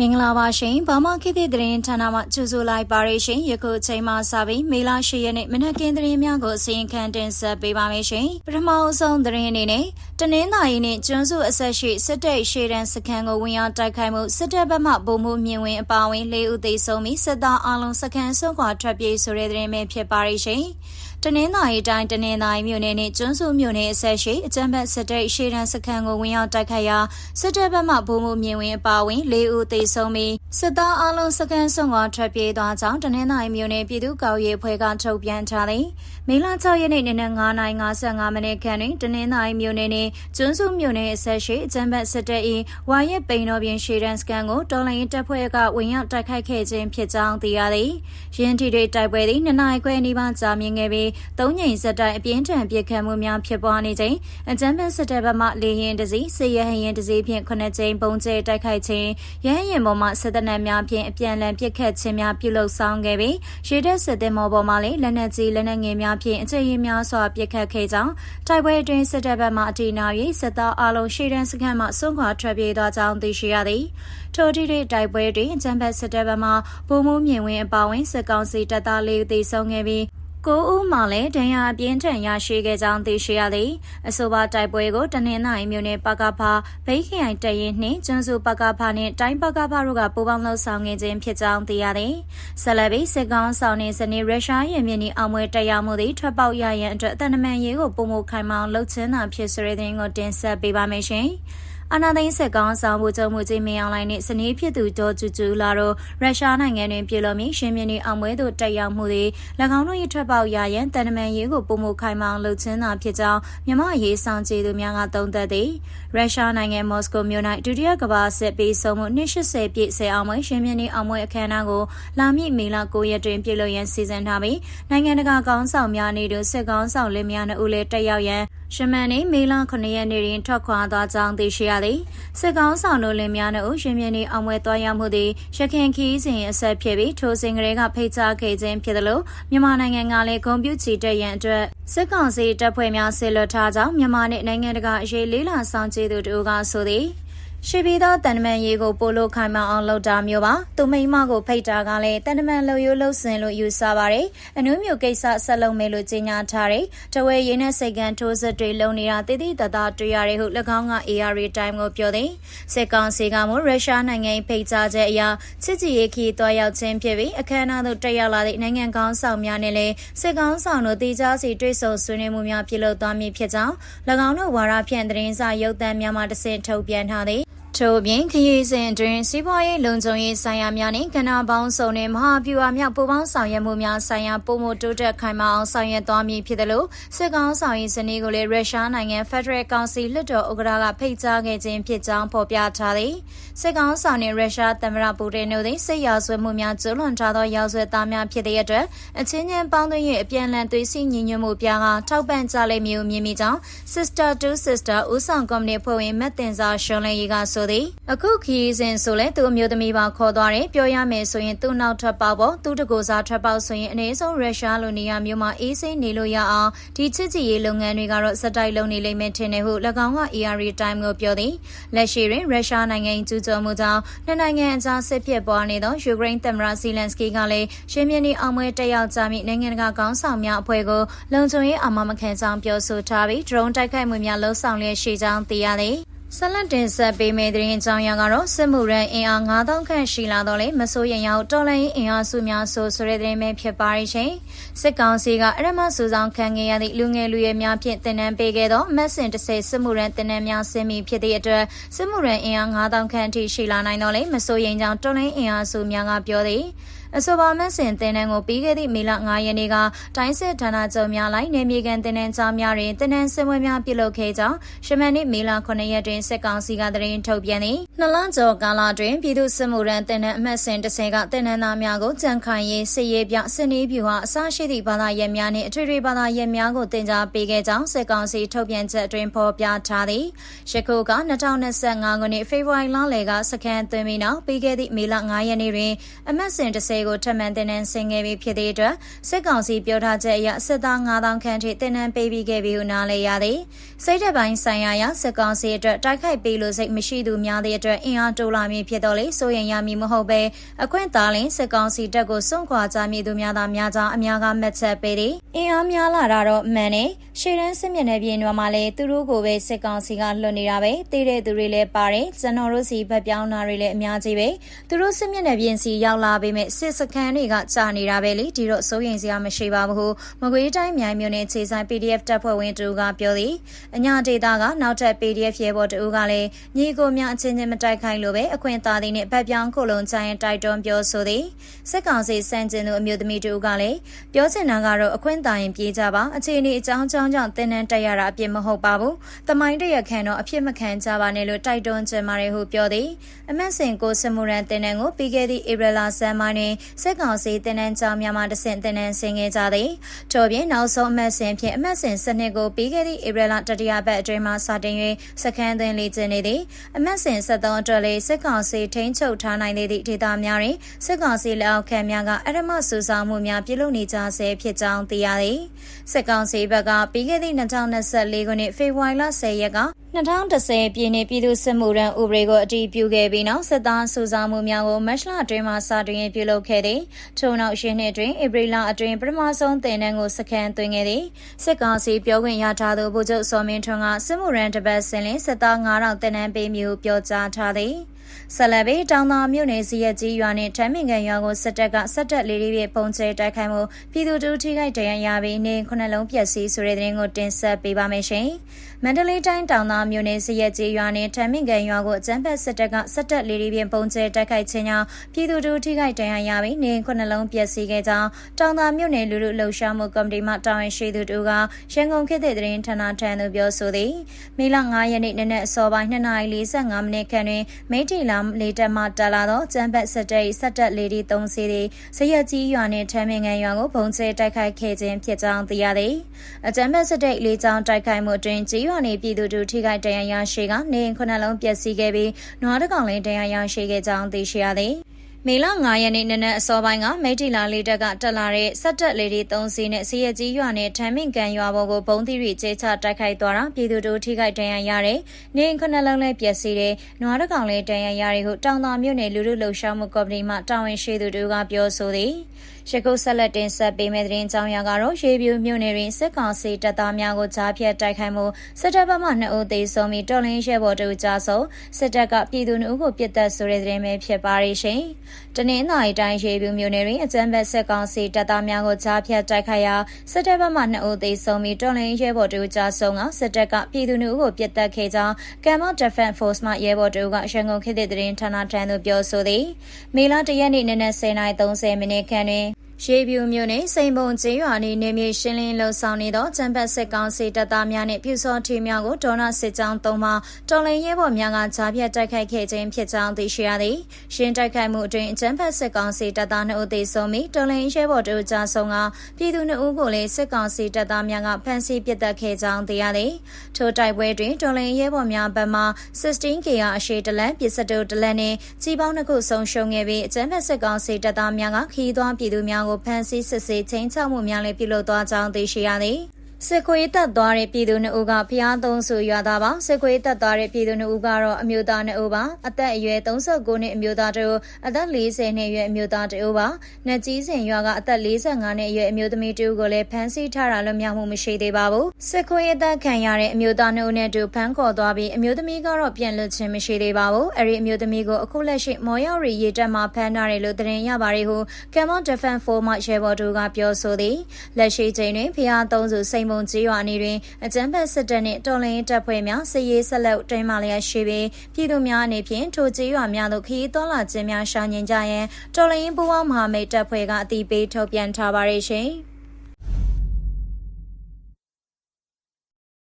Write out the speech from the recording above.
မင်္ဂလာပါရှင်ဗမာခေတ်သစ်သတင်းဌာနမှကြိုဆိုလိုက်ပါရရှင်ယခုအချိန်မှစပြီးမေလ10ရက်နေ့မနက်ခင်းသတင်းများကိုအစီရင်ခံတင်ဆက်ပေးပါမယ်ရှင်ပထမအဆုံးသတင်းအနေနဲ့တနင်္သာရီနှင့်ကျွန်းစုအဆက်ရှိစစ်တပ်ရှေ့တန်းစခန်းကိုဝင်ရောက်တိုက်ခိုက်မှုစစ်တပ်ဘက်မှဗိုလ်မှူးမြင့်ဝင်းအပါအဝင်၄ဦးသေဆုံးပြီးစစ်သားအလုံးစခန်းဆုံးခွာထွက်ပြေးဆိုတဲ့သတင်းပဲဖြစ်ပါရရှင် တနင်္သာရီတိုင်းတနင်္သာရီမြို့နယ်နဲ့ကျွန်းစုမြို့နယ်အဆက်ရှိအကြမ်းဖက်စစ်တပ်ရှေ့တန်းစခန်းကိုဝင်ရောက်တိုက်ခိုက်ရာစစ်တပ်ဘက်မှဗိုလ်မှူးမြင့်ဝင်းအပါအဝင်၄ဦးသေဆုံးပြီးစစ်သားအလုံးစကန်ဆုံးကထွက်ပြေးသွားကြောင်းတနင်္သာရီမြို့နယ်ပြည်သူ့ကော်ရေးအဖွဲ့ကထုတ်ပြန်ထားတယ်။မေလ6ရက်နေ့နနက်9:55မိနစ်ခန့်တွင်တနင်္သာရီမြို့နယ်နှင့်ကျွန်းစုမြို့နယ်အဆက်ရှိအကြမ်းဖက်စစ်တပ်၏ဝါရက်ပိန်တော်ပြင်ရှေတန်းစကန်ကိုတော်လိုင်းတပ်ဖွဲ့ကဝင်ရောက်တိုက်ခိုက်ခဲ့ခြင်းဖြစ်ကြောင်းသိရသည်။ရင်းထီတွေတိုက်ပွဲသည်နှစ်နိုင်ခွဲနီးပါးကြာမြင့်ခဲ့ပြီးသုံးငိမ်စက်တိုင်အပြင်းထန်ပစ်ခတ်မှုများဖြစ်ပွားနေချိန်အကြမ်းဖက်စစ်တပ်ဘက်မှလေရင်တစီစစ်ရဟရင်တစီဖြင့်ခုနှစ်ကြိမ်ပုံကျဲတိုက်ခိုက်ခြင်းရဟရင်ပေါ်မှစစ်တပ်နက်များဖြင့်အပြန်အလှန်ပစ်ခတ်ခြင်းများပြုလုပ်ဆောင်ခဲ့ပြီးရေတပ်စစ်သည်မော်ပေါ်မှလည်းလက်နက်ကြီးလက်နက်ငယ်များဖြင့်အခြေရင်များစွာပစ်ခတ်ခဲ့ကြောင်းတိုက်ပွဲအတွင်းစစ်တပ်ဘက်မှအတီနာ၍စစ်သားအလုံးရှေ့တန်းစခန်းမှစွန့်ခွာထွက်ပြေးသွားကြောင်းသိရှိရသည်ထိုတိတိတိုက်ပွဲတွင်အကြမ်းဖက်စစ်တပ်ဘက်မှဗိုလ်မှူးမြင့်ဝင်းအပါအဝင်စစ်ကောင်စီတပ်သားလေးဦးသေဆုံးခဲ့ပြီး ကိုဦးမှလည်းဒဏ်ရာအပြင်းထန်ရရှိခဲ့ကြောင်းသိရှိရသည်အဆိုပါတိုက်ပွဲကိုတနင်္လာရီမြို့နယ်ပကဖဘိခရိုင်တရင်နှင့်ကျွန်းစုပကဖနှင့်တိုင်းပကဖတို့ကပူးပေါင်းလှုပ်ဆောင်နေခြင်းဖြစ်ကြောင်းသိရသည်ဆက်လက်ပြီးစစ်ကောင်ဆောင်နေစနေရုရှားရဲ့မြင်းဤအောင်ပွဲတရားမှုသည်ထွက်ပေါက်ရရန်အတွက်တန်တမန်ရေးကိုပုံမခိုင်မောင်လှုပ်ချင်တာဖြစ်ဆိုတဲ့တဲ့ကိုတင်ဆက်ပေးပါမယ်ရှင်။ အာနာသိန်းစစ်ကောင်ဆောင်မှုချုပ်မှုကြီးမင်းအောင်လိုင်းနှင့်စနေဖြစ်သူဒေါ်ကျူကျူလာတို့ရုရှားနိုင်ငံတွင်ပြည်လို့မီရှင်မြင်း၏အောင်ပွဲသို့တက်ရောက်မှုသည်၎င်းတို့၏ထွက်ပေါက်ရရန်တန်တမန်ရေးကိုပုံမှုခိုင်မောင်လှုပ်ချင်းသာဖြစ်ကြောင်းမြမရေးဆောင်ကြည်သူများကသုံးသပ်သည်ရုရှားနိုင်ငံမော်စကိုမြို့၌ဒုတိယကမ္ဘာစစ်ပြီးဆုံးမှု280ပြည့်ဆယ်အောင်ပွဲရှင်မြင်း၏အောင်ပွဲအခမ်းအနားကိုလာမည့်မေလ9ရက်တွင်ပြည်လို့ရန်စီစဉ်ထားပြီးနိုင်ငံတကာကောင်းဆောင်များနေသူစစ်ကောင်းဆောင်လင်းများနှုတ်လည်းတက်ရောက်ရန် ရှမန်နေမေလ9ရက်နေ့တွင်ထွက်ခွာသွားကြောင်းသိရှိရသည်စစ်ကောင်းဆောင်တို့လင်များတို့ရှင်မြင်းနေအောင်ဝဲသွားရောက်မှုသည်ရခင်ခီးစဉ်အဆက်ဖြစ်ပြီးထိုစဉ်ကလေးကဖိတ်ကြားခဲ့ခြင်းဖြစ်သလိုမြန်မာနိုင်ငံကလည်းဂုံပြူချီတက်ရန်အတွက်စစ်ကောင်စီတပ်ဖွဲ့များဆင်လွတ်ထားကြောင်းမြန်မာနဲ့နိုင်ငံတကာအရေးလေးလာဆောင်ကျေးသူတို့ကဆိုသည် ရှိပြီးသောတန်တမန်ရေးကိုပိုလို့ခိုင်မအောင်လုပ်တာမျိုးပါသူမိမကိုဖိတ်တာကလည်းတန်တမန်လှုပ်ရိုးလှုပ်စင်လို့ယူဆပါတယ်အနုမျိုးကိစ္စဆက်လုပ်မယ်လို့ကြေညာထားတယ်တဝဲရင်းနဲ့စိတ်ကန်းထိုးစစ်တွေလုံနေတာတည်တည်တသားတွေ့ရတယ်ဟု၎င်းက AR Time ကိုပြောတယ်စစ်ကောင်စီကမှရုရှားနိုင်ငံဖိတ်ကြားချက်အရချစ်ကြည်ရေးခီးတွားရောက်ခြင်းဖြစ်ပြီးအခမ်းအနားသို့တက်ရောက်လာသည့်နိုင်ငံကောင်းဆောင်များနဲ့လည်းစစ်ကောင်ဆောင်တို့တေချာစီတွေ့ဆုံဆွေးနွေးမှုများပြုလုပ်သွားမည်ဖြစ်ကြောင်း၎င်းတို့ဝါရဖြန့်သတင်းစာရုပ်သံများမှတဆင့်ထုတ်ပြန်ထားသည် ထို့ပြင်ခရီးစဉ်အတွင်းစီးပွားရေးလုံခြုံရေးဆိုင်ရာများနှင့်ကဏ္ဍပေါင်းစုံနှင့်မဟာဗျူဟာမြောက်ပူးပေါင်းဆောင်ရွက်မှုများဆိုင်ရာပုံမှုတိုးတက်ခိုင်မာအောင်ဆောင်ရွက်သွားမည်ဖြစ်တယ်လို့စစ်ကောင်ဆောင်ရေးစနစ်ကိုလည်းရုရှားနိုင်ငံ Federal Council လွှတ်တော်ဥက္ကဋ္ဌကဖိတ်ကြားခဲ့ခြင်းဖြစ်ကြောင်းဖော်ပြထားသည်စစ်ကောင်ဆောင်နှင့်ရုရှားသမ္မတပူတင်တို့သည်စစ်ရာဇဝတ်မှုများကျူးလွန်ထားသောရာဇဝတ်သားများဖြစ်တဲ့အတွက်အချင်းချင်းပေါင်းသွင်း၍အပြန်အလှန်သွေးစည်းညီညွတ်မှုပြားကထောက်ပံ့ကြလိမ့်မည်ဟုမြင်မိကြောင်း Sister to Sister ဦးဆောင်ကော်မတီဖွဲ့ဝင်မတ်တင်စာရှုံးလင်းရေးကဆိုသည်အခုခီးစဉ်ဆိုလဲသူ့အမျိုးသမီးပါခေါ်သွားတယ်ပြောရမယ်ဆိုရင်သူ့နောက်ထပ်ပေါက်ပေါ့သူ့တကူစားထပ်ပေါက်ဆိုရင်အနည်းဆုံးရုရှားလိုနေရာမျိုးမှာအေးစိမ့်နေလို့ရအောင်ဒီချစ်ကြည်ရေးလုပ်ငန်းတွေကတော့စက်တိုက်လုပ်နေလိမ့်မယ်ထင်တယ်ဟု၎င်းက AR Time ကိုပြောသည်လက်ရှိတွင်ရုရှားနိုင်ငံကျူးကျော်မှုကြောင့်နှစ်နိုင်ငံအကြားစစ်ဖြစ်ပွားနေသောယူကရိန်းသမ္မတဇီလန်စကီကလည်းရှင်းပြနေအောင်ပွဲတက်ရောက်ကြမိနိုင်ငံတကာကောင်းဆောင်များအဖွဲ့ကိုလုံခြုံရေးအာမမခံကြောင်းပြောဆိုထားပြီး drone တိုက်ခိုက်မှုများလှုံ့ဆော်လျက်ရှိကြောင်းသိရသည် ဆက်လက်တင်ဆက်ပေးမယ့်သတင်းအကြောင်းအရာကတော့စစ်မှုရန်အင်အား9000ခန့်ရှိလာတော့လေမစိုးရင်ရောက်တော်လိုင်းအင်အားစုများဆိုဆိုတဲ့သတင်းပဲဖြစ်ပါရရှင်စစ်ကောင်စီကအရမစူဆောင်ခံခဲ့ရသည့်လူငယ်လူရွယ်များဖြင့်တင်နန်းပေးခဲ့သောမက်ဆင်30စစ်မှုရန်တင်နန်းများဆင်းမိဖြစ်သည့်အတွက်စစ်မှုရန်အင်အား9000ခန့်အထိရှိလာနိုင်တော့လေမစိုးရင်ကြောင့်တော်လိုင်းအင်အားစုများကပြောသည် အဆိုပါမဆင်တင်နန်းကိုပြီးခဲ့သည့်မေလ9ရက်နေ့ကတိုင်းစစ်ဌာနချုပ်များလိုက်နေမြေကန်တင်နန်းကြားများတွင်တင်နန်းစင်ပွဲများပြုလုပ်ခဲ့ကြောင်းရှမန်နေ့မေလ9ရက်တွင်စစ်ကောင်စီကသတင်းထုတ်ပြန်သည်နှစ်လကျော်ကာလတွင်ပြည်သူ့စစ်မှုရန်တင်နန်းအမှတ်စဉ်30ကတင်နန်းသားများကိုကြံခိုင်ရေးစစ်ရေးပြစစ်နေပြူဟာအစရှိသည့်ဘာသာရပ်များနှင့်အထွေထွေဘာသာရပ်များကိုတင် जा ပေးခဲ့ကြောင်းစစ်ကောင်စီထုတ်ပြန်ချက်အတွင်ဖော်ပြထားသည်ယခုက2025ခုနှစ်ဖေဖော်ဝါရီလလယ်ကစကန်သွင်းပြီးနောက်ပြီးခဲ့သည့်မေလ9ရက်နေ့တွင်အမှတ်စဉ်30ကိုထပ်မံတင်နန်းဆင်ခဲ့ပြီးဖြစ်သည့်အတွက်စစ်ကောင်စီပြောထားချက်အရစစ်သား9000ခန့်ထိတင်နန်းပေးပြီးခဲ့ပြီးဟုနားလည်ရသည်စိတ်တပိုင်းဆိုင်ရာရစစ်ကောင်စီအတွက်တိုက်ခိုက်ပေးလို့စိတ်မရှိသူများသည့်အတွက်အင်အားတိုးလာမည်ဖြစ်တော်လေစိုးရင်ရမည်မဟုတ်ပဲအခွင့်သားလင်စစ်ကောင်စီတပ်ကိုစွန့်ခွာကြမည်သူများသာများကြောင်းအများကမှတ်ချက်ပေးသည်အင်အားများလာတာတော့မှန်တယ်ရှေ့တန်းစစ်မျက်နှာပြင်တွေမှာလည်းသူတို့ကိုပဲစစ်ကောင်စီကလွှတ်နေတာပဲတေးတဲ့သူတွေလည်းပါတယ်ကျွန်တော်တို့စီဘက်ပြောင်းတာတွေလည်းအများကြီးပဲသူတို့စစ်မျက်နှာပြင်စီရောက်လာပေမဲ့စစ်စခန်းတွေကကြာနေတာပဲလေဒီတော့စိုးရင်စရာမရှိပါဘူးမကွေးတိုင်းမြိုင်မြို့နယ်ခြေဆိုင် PDF တပ်ဖွဲ့ဝင်တူကပြောသည်အညာဒေတာကနောက်ထပ် PDF ရဲဘော်တူကလည်းညီကိုများအချင်းချင်းမတိုက်ခိုက်လို့ပဲအခွင့်အာဏာသည်နဲ့ဗတ်ပြောင်းခုလုံးချိုင်းတိုက်တွန်းပြောဆိုသည်စစ်ကောင်စီစံကျင်သူအမျိုးသမီးတူကလည်းပြောချင်တာကတော့အခွင့်အာဏာရင်ပြေးကြပါအခြေအနေအကြောင်းကြောင့်ကြောင့်တင်းနှန်းတက်ရတာအပြစ်မဟုတ်ပါဘူးတမိုင်းတရခံတော့အဖြစ်မခံကြပါနဲ့လို့တိုက်တွန်းချင်ပါတယ်ဟုပြောသည်အမတ်စင်ကိုစမှုရန်တင်းနှန်းကိုပြီးခဲ့သည့်ဧပြီလဆန်းပိုင်းတွင်စစ်ကောင်စီတင်းနှန်းကြောင်းများမှတဆင့်တင်းနှန်းဆင်ခဲ့ကြသည်ထို့ပြင်နောက်ဆုံးအမတ်စင်ဖြင့်အမတ်စင်စနစ်ကိုပြီးခဲ့သည့်ဧပြီလတတိယပတ်အတွင်းမှစတင်၍စခန်းသွင်းလေ့ကျင့်နေသည်အမတ်စင်73အတွက်လေစစ်ကောင်စီထိန်းချုပ်ထားနိုင်သည့်ဒေသများတွင်စစ်ကောင်စီလက်အောက်ခံများကအရမစူဆောင်းမှုများပြုလုပ်နေကြဆဲဖြစ်ကြောင်းသိရသည်စစ်ကောင်စီဘက်ကပြီးခဲ့သည့်2024ခုနှစ်ဖေဖော်ဝါရီလ10ရက်က 2010ပြည်နယ်ပြည်သူ့စစ်မှုထမ်းဥပဒေကိုအတည်ပြုခဲ့ပြီးနောက်စစ်သားစုဆောင်းမှုများကိုမတ်လအတွင်းမှာစတင်ပြုလုပ်ခဲ့သည်ထို့နောက်ရှင်းနှစ်အတွင်းဧပြီလအတွင်းပထမဆုံးတင်နန်းကိုစခန်းသွင်းခဲ့သည်စစ်ကောင်စီပြောခွင့်ရထားသူဗိုလ်ချုပ်စောမင်းထွန်းကစစ်မှုရန်တပတ်စင်လင်းစစ်သား9000တင်နန်းပေးမျိုးပြောကြားထားသည် ဆက်လက်ပြီးတောင်သာမြို့နယ်စီရက်ကြီးရွာနဲ့ထမ်းမင်ကန်ရွာကိုစစ်တပ်ကစစ်တပ်လေးလေးပြပုံကျဲတိုက်ခိုက်မှုပြည်သူတို့ထိခိုက်ဒဏ်ရာရပြီးနေခုနှလုံးပျက်စီးဆိုတဲ့တဲ့ရင်ကိုတင်ဆက်ပေးပါမယ်ရှင်။မန္တလေးတိုင်းတောင်သာမြို့နယ်စီရက်ကြီးရွာနဲ့ထမ်းမင်ကန်ရွာကိုအကြမ်းဖက်စစ်တပ်ကစစ်တပ်လေးလေးပြပုံကျဲတိုက်ခိုက်ခြင်းကြောင့်ပြည်သူတို့ထိခိုက်ဒဏ်ရာရပြီးနေခုနှလုံးပျက်စီးခဲ့ကြောင်းတောင်သာမြို့နယ်လူလူလှုပ်ရှားမှုကော်မတီမှတာဝန်ရှိသူတို့ကရန်ကုန်ခေတ်တဲ့တဲ့ရင်ဌာနထံသို့ပြောဆိုသည်။မေလ9ရက်နေ့နနက်အစောပိုင်း2:45မိနစ်ခန့်တွင်မိထီလာလေတက်မှတက်လာသောကျန်းဘက်စစ်တပ်စက်တက်လေဒီ3စီးသည်ဇရက်ကြီးရွာနှင့်ထမ်းမင်ငံရွာကိုပုံကျဲတိုက်ခိုက်ခဲ့ခြင်းဖြစ်ကြောင်းသိရသည်အကျန်းဘက်စစ်တပ်လေးချောင်းတိုက်ခိုက်မှုအတွင်းကြီးရွာနေပြည်သူတို့ထိခိုက်ဒဏ်ရာရရှိကနေခုနှလုံးပျက်စီးခဲ့ပြီးနွားတကောင်လည်းဒဏ်ရာရရှိခဲ့ကြောင်းသိရှိရသည် မေလ9ရက်နေ့နနက်အစောပိုင်းကမိထီလာလေးတက်ကတက်လာတဲ့စက်တက်လေဒီ3စီးနဲ့စီရကြီးရွာနဲ့ထမ်းမင်ကန်ရွာပေါ်ကိုဘုံသီးရီကျဲချတိုက်ခိုက်သွားတာပြည်သူတို့ထိခိုက်ဒဏ်ရာရတဲ့နေခဏလုံးလည်းပျက်စီးတဲ့နွားတကောင်လည်းဒဏ်ရာရတဲ့ဟုတောင်သာမြို့နယ်လူလူလှုပ်ရှားမှုကော်မတီမှတာဝန်ရှိသူတို့ကပြောဆိုသည် ရကုတ်ဆက်လက်တင်ဆက်ပေးမယ့်သတင်းကြောင်းရာကတော့ရေပြူမြို့နယ်တွင်စစ်ကောင်စီတပ်သားများကိုကြားဖြတ်တိုက်ခိုက်မှုစစ်တပ်ဘက်မှ2ဦးသေဆုံးပြီးတော်လင်းရဲဘော်တို့ကြားဆုံးစစ်တပ်ကပြည်သူ2ဦးကိုပစ်တက်ဆိုတဲ့သတင်းပဲဖြစ်ပါရရှင်။တနင်္သာရီတိုင်းရေပြူမြို့နယ်တွင်အကြမ်းဖက်စစ်ကောင်စီတပ်သားများကိုကြားဖြတ်တိုက်ခိုက်ရာစစ်တပ်ဘက်မှ2ဦးသေဆုံးပြီးတော်လင်းရဲဘော်တို့ကြားဆုံးကစစ်တပ်ကပြည်သူ2ဦးကိုပစ်တက်ခဲ့ကြောင်းကမ်မော့ Defense Force မှရဲဘော်တို့ကရန်ကုန်ခေတ်သစ်သတင်းဌာနထံသို့ပြောဆိုသည်။မေလ1ရက်နေ့နနက်10:30မိနစ်ခန့်တွင် ရေပြူမြို့နယ်စိန်ပုံကျေးရွာနေနေမြေရှင်းလင်းလှုပ်ဆောင်နေသောကျန်းဖက်စစ်ကောင်စီတပ်သားများနှင့်ပြူစောထီများကိုဒေါနာစစ်ကြောင်းသုံးပါတော်လင်ရဲဘော်များကဂျားပြတ်တိုက်ခိုက်ခဲ့ခြင်းဖြစ်ကြောင်းသိရှိရသည်။ရှင်းတိုက်ခိုက်မှုအတွင်းကျန်းဖက်စစ်ကောင်စီတပ်သား2ဦးသေဆုံးပြီးတော်လင်ရဲဘော်တို့ကြားဆုံးကပြည်သူ2ဦးကိုလည်းစစ်ကောင်စီတပ်သားများကဖမ်းဆီးပစ်တက်ခဲ့ကြောင်းသိရသည်။ထိုတိုက်ပွဲတွင်တော်လင်ရဲဘော်များဘက်မှ 16K ရအရှိတလန်ပစ္စတိုတလန်နှင့်ကြီးပေါင်းတစ်ခုဆုံးရှုံးခဲ့ပြီးကျန်းဖက်စစ်ကောင်စီတပ်သားများကခီးသွွားပြည်သူများကိုဖမ်းဆီးစစ်ဆေးချင်းချမှုများလည်းပြုလုပ်သွားကြောင်းသိရှိရသည် စစ်ခွေးတက်သွားတဲ့ပြည်သူနှစ်ဦးကဖျားသုံးဆူရွာသားပါစစ်ခွေးတက်သွားတဲ့ပြည်သူနှစ်ဦးကတော့အမျိုးသားနှစ်ဦးပါအသက်အရွယ်39နှစ်အမျိုးသားတဦးအသက်40နှစ်အရွယ်အမျိုးသားတဦးပါနှက်ကြီးစင်ရွာကအသက်45နှစ်အရွယ်အမျိုးသမီးတဦးကိုလည်းဖမ်းဆီးထားတာလွတ်မြောက်မှုမရှိသေးပါဘူးစစ်ခွေးတက်ခံရတဲ့အမျိုးသားနှစ်ဦးနဲ့တူဖမ်းခေါ်သွားပြီးအမျိုးသမီးကတော့ပြန်လွတ်ခြင်းမရှိသေးပါဘူးအဲ့ဒီအမျိုးသမီးကိုအခုလက်ရှိမော်ရောက်ရီရေတက်မှာဖမ်းထားတယ်လို့သတင်းရပါတယ်ဟုကမ်မွန်ဒဖန်4မှရဲဘော်တို့ကပြောဆိုသည်လက်ရှိချိန်တွင်ဖျားသုံးစုစိန်မုံကျေးရွာနေတွင်အကြမ်းဖက်စစ်တပ်နှင့်တော်လှန်ရေးတပ်ဖွဲ့များစစ်ရေးဆက်လက်တွင်မှလျက်ရှိပြီးပြည်သူများအနေဖြင့်ထိုကျေးရွာများသို့ခရီးသွားလာခြင်းများရှောင်ကျဉ်ကြရန်တော်လှန်ရေးပူးပေါင်းမဟာမိတ်တပ်ဖွဲ့ကအတိပေးထုတ်ပြန်ထားပါရရှင်။